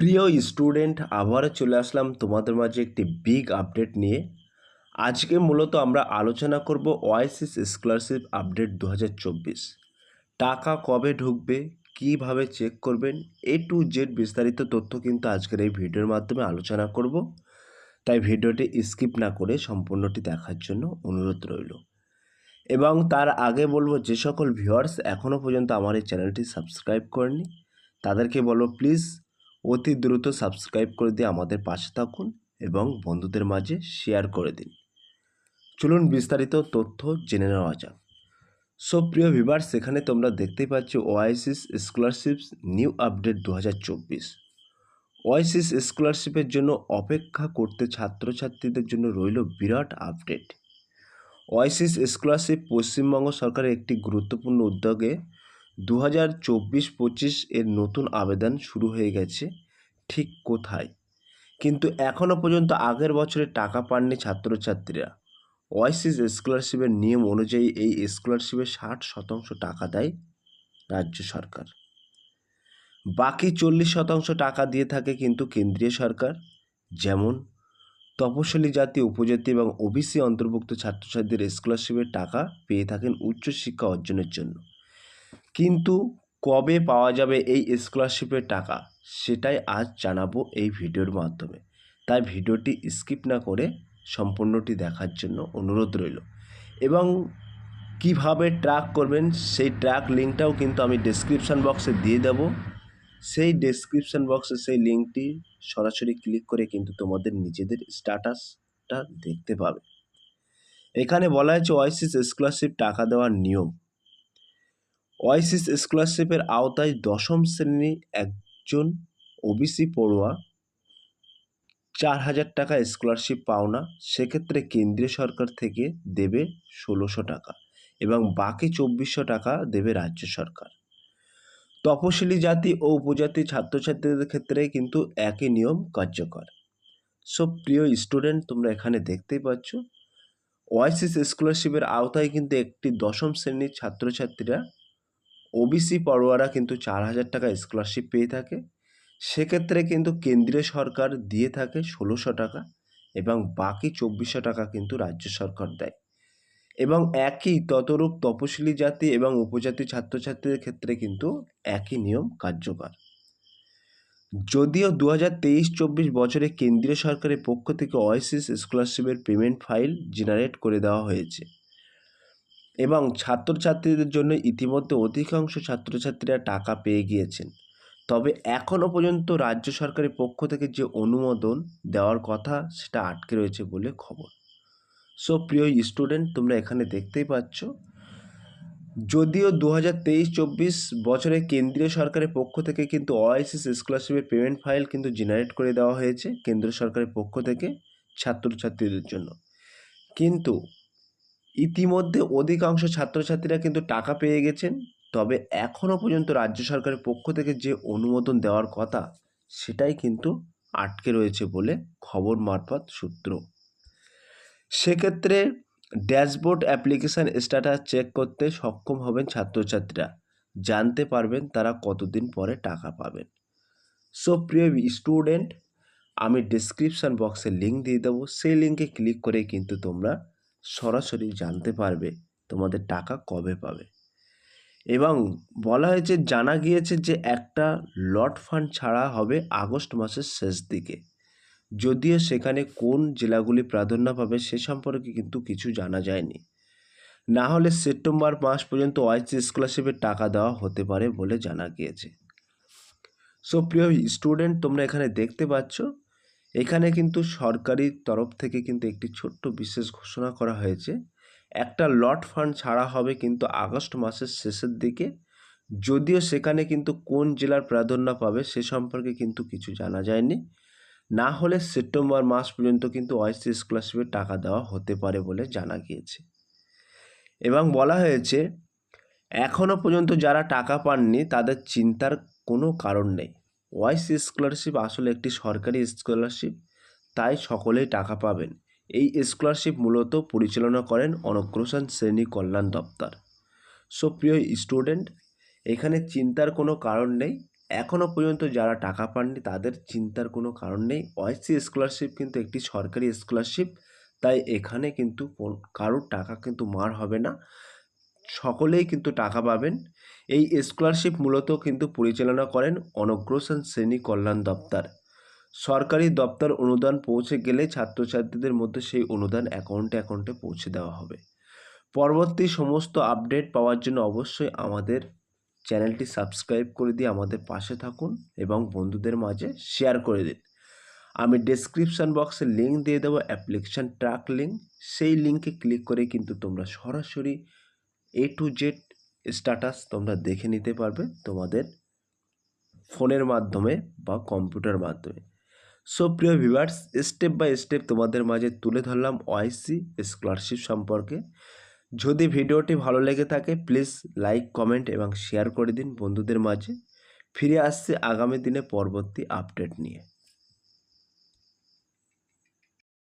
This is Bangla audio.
প্রিয় স্টুডেন্ট, আবারও চলে আসলাম তোমাদের মাঝে একটি বিগ আপডেট নিয়ে। আজকে মূলত আমরা আলোচনা করব ওয়াইসিস স্কলারশিপ আপডেট দু হাজার চব্বিশ। টাকা কবে ঢুকবে, কীভাবে চেক করবেন এ টু জেড বিস্তারিত তথ্য কিন্তু আজকের এই ভিডিওর মাধ্যমে আলোচনা করব। তাই ভিডিওটি স্কিপ না করে সম্পূর্ণটি দেখার জন্য অনুরোধ রইল। এবং তার আগে বলব, যে সকল ভিউয়ার্স এখনও পর্যন্ত আমার এই চ্যানেলটি সাবস্ক্রাইব করেনি তাদেরকে বলব প্লিজ অতি দ্রুত সাবস্ক্রাইব করে দিয়ে আমাদের পাশে থাকুন এবং বন্ধুদের মাঝে শেয়ার করে দিন। চলুন বিস্তারিত তথ্য জেনে নেওয়া যাক। সো প্রিয় ভিভার সেখানে তোমরা দেখতেই পাচ্ছ ওয়াইসিস স্কলারশিপস নিউ আপডেট দু হাজার চব্বিশ ওয়াইসিস স্কলারশিপের জন্য অপেক্ষা করতে ছাত্রছাত্রীদের জন্য রইল বিরাট আপডেট ওয়াইসিস স্কলারশিপ পশ্চিমবঙ্গ সরকারের একটি গুরুত্বপূর্ণ উদ্যোগে দু হাজার চব্বিশ পঁচিশ এর নতুন আবেদন শুরু হয়ে গেছে, ঠিক কোথায়? কিন্তু এখনও পর্যন্ত আগের বছরে টাকা পাননি ছাত্রছাত্রীরা। ওয়াইসিস স্কলারশিপের নিয়ম অনুযায়ী এই স্কলারশিপের ষাট শতাংশ টাকা দেয় রাজ্য সরকার। বাকি চল্লিশ শতাংশ টাকা দিয়ে থাকে কিন্তু কেন্দ্রীয় সরকার, যেমন তপশিলি জাতি, উপজাতি এবং ওবিসি অন্তর্ভুক্ত ছাত্রছাত্রীদের স্কলারশিপের টাকা পেয়ে থাকেন উচ্চশিক্ষা অর্জনের জন্য। কিন্তু কবে পাওয়া যাবে এই স্কলারশিপের টাকা, সেটাই আজ জানাব এই ভিডিওর মাধ্যমে। তাই ভিডিওটি স্কিপ না করে সম্পূর্ণটি দেখার জন্য অনুরোধ রইল। এবং কীভাবে ট্র্যাক করবেন, সেই ট্র্যাক লিঙ্কটাও কিন্তু আমি ডেসক্রিপশান বক্সে দিয়ে দেব। সেই ডেসক্রিপশান বক্সে সেই লিঙ্কটি সরাসরি ক্লিক করে কিন্তু তোমাদের নিজেদের স্ট্যাটাসটা দেখতে পাবে। এখানে বলা হয়েছে ওয়াইসিস স্কলারশিপ টাকা দেওয়ার নিয়ম। ওয়াইসিস স্কলারশিপের আওতায় দশম শ্রেণি একজন ওবিসি পড়ুয়া, চার হাজার টাকা স্কলারশিপ পাওনা সেক্ষেত্রে কেন্দ্রীয় সরকার থেকে দেবে ষোলোশো টাকা এবং বাকি চব্বিশশো টাকা দেবে রাজ্য সরকার। তপশিলি জাতি ও উপজাতি ছাত্রছাত্রীদের ক্ষেত্রে কিন্তু একই নিয়ম কার্যকর। সব প্রিয় স্টুডেন্ট, তোমরা এখানে দেখতেই পাচ্ছ ওয়াইসিস স্কলারশিপের আওতায় কিন্তু একটি দশম শ্রেণির ছাত্রছাত্রীরা ওবিসি পড়ুয়ারা কিন্তু চার হাজার টাকা স্কলারশিপ পেয়ে থাকে। সেক্ষেত্রে কিন্তু কেন্দ্রীয় সরকার দিয়ে থাকে ষোলোশো টাকা এবং বাকি চব্বিশশো টাকা কিন্তু রাজ্য সরকার দেয়। এবং একই ততরূপ তপশিলি জাতি এবং উপজাতি ছাত্রছাত্রীদের ক্ষেত্রে কিন্তু একই নিয়ম কার্যকর। যদিও দু হাজার তেইশ চব্বিশ বছরে কেন্দ্রীয় সরকারের পক্ষ থেকে ওয়াইসিস স্কলারশিপের পেমেন্ট ফাইল জেনারেট করে দেওয়া হয়েছে। এবং ছাত্রছাত্রীদের জন্য ইতিমধ্যে অধিকাংশ ছাত্রছাত্রীরা টাকা পেয়ে গিয়েছেন। তবে এখনও পর্যন্ত রাজ্য সরকারের পক্ষ থেকে যে অনুমোদন দেওয়ার কথা সেটা আটকে রয়েছে বলে খবর। সো, প্রিয় স্টুডেন্ট, তোমরা এখানে দেখতেই পাচ্ছ। যদিও দু হাজার তেইশ চব্বিশ বছরে কেন্দ্রীয় সরকারের পক্ষ থেকে কিন্তু ওআইসিস স্কলারশিপের পেমেন্ট ফাইল কিন্তু জেনারেট করে দেওয়া হয়েছে কেন্দ্র সরকারের পক্ষ থেকে ছাত্রছাত্রীদের জন্য। কিন্তু ইতিমধ্যে অধিকাংশ ছাত্রছাত্রীরা কিন্তু টাকা পেয়ে গেছেন। তবে এখনও পর্যন্ত রাজ্য সরকারের পক্ষ থেকে যে অনুমোদন দেওয়ার কথা, সেটাই কিন্তু আটকে রয়েছে বলে খবর মারফত সূত্র। সেক্ষেত্রে ড্যাশবোর্ড অ্যাপ্লিকেশান স্ট্যাটাস চেক করতে সক্ষম হবেন ছাত্রছাত্রীরা। জানতে পারবেন তারা কতদিন পরে টাকা পাবেন। সো, প্রিয় স্টুডেন্ট, আমি ডিসক্রিপশান বক্সে লিঙ্ক দিয়ে দেবো। সেই লিঙ্কে ক্লিক করে কিন্তু তোমরা সরাসরি জানতে পারবে তোমাদের টাকা কবে পাবে। এবং বলা হয়েছে, জানা গিয়েছে যে একটা লট ফান্ড ছাড়া হবে আগস্ট মাসের শেষ দিকে। যদিও সেখানে কোন জেলাগুলি প্রাধান্য পাবে সে সম্পর্কে কিন্তু কিছু জানা যায়নি। না হলে সেপ্টেম্বর মাস পর্যন্ত ওয়াইসি স্কলারশিপের টাকা দেওয়া হতে পারে বলে জানা গিয়েছে। সো প্রিয় স্টুডেন্ট, তোমরা এখানে দেখতে পাচ্ছ এখানে কিন্তু সরকারি তরফ থেকে কিন্তু একটি ছোট্ট বিশেষ ঘোষণা করা হয়েছে। একটা লট ফান্ড ছাড়া হবে কিন্তু আগস্ট মাসের শেষের দিকে। যদিও সেখানে কিন্তু কোন জেলার প্রাধান্য পাবে সে সম্পর্কে কিন্তু কিছু জানা যায়নি। না হলে সেপ্টেম্বর মাস পর্যন্ত কিন্তু ওয়াইসি স্কলারশিপের টাকা দেওয়া হতে পারে বলে জানা গিয়েছে। এবং বলা হয়েছে এখনও পর্যন্ত যারা টাকা পাননি তাদের চিন্তার কোনো কারণ নেই। ওয়াইসি স্কলারশিপ আসলে একটি সরকারি স্কলারশিপ, তাই সকলেই টাকা পাবেন। এই স্কলারশিপ মূলত পরিচালনা করেন অনগ্রসর শ্রেণি কল্যাণ দপ্তর। সো প্রিয় স্টুডেন্ট, এখানে চিন্তার কোনো কারণ নেই। এখনও পর্যন্ত যারা টাকা পাননি, তাদের চিন্তার কোনো কারণ নেই। ওয়াইসি স্কলারশিপ কিন্তু একটি সরকারি স্কলারশিপ, তাই এখানে কিন্তু কোন- কারোর টাকা কিন্তু মার হবে না। সকলেই কিন্তু টাকা পাবেন। এই স্কলারশিপ মূলত কিন্তু পরিচালনা করেন অনগ্রসর শ্রেণি কল্যাণ দপ্তর। সরকারি দপ্তর অনুদান পৌঁছে গেলে ছাত্রছাত্রীদের মধ্যে সেই অনুদান অ্যাকাউন্টে অ্যাকাউন্টে পৌঁছে দেওয়া হবে। পরবর্তী সমস্ত আপডেট পাওয়ার জন্য অবশ্যই আমাদের চ্যানেলটি সাবস্ক্রাইব করে দিয়ে আমাদের পাশে থাকুন এবং বন্ধুদের মাঝে শেয়ার করে দিন। আমি ডেসক্রিপশন বক্সে লিঙ্ক দিয়ে দেবো অ্যাপ্লিকেশান ট্র্যাক লিঙ্ক সেই লিঙ্কে ক্লিক করে কিন্তু তোমরা সরাসরি এ টু জেড স্ট্যাটাস তোমরা দেখে নিতে পারবে তোমাদের ফোনের মাধ্যমে বা কম্পিউটার মাধ্যমে। সো প্রিয় ভিউয়ার্স স্টেপ বাই স্টেপ তোমাদের মাঝে তুলে ধরলাম ওয়াইসি স্কলারশিপ সম্পর্কে। যদি ভিডিওটি ভালো লেগে থাকে প্লিজ লাইক কমেন্ট এবং শেয়ার করে দিন বন্ধুদের মাঝে। ফিরে আসছে আগামী দিনে পরবর্তী আপডেট নিয়ে।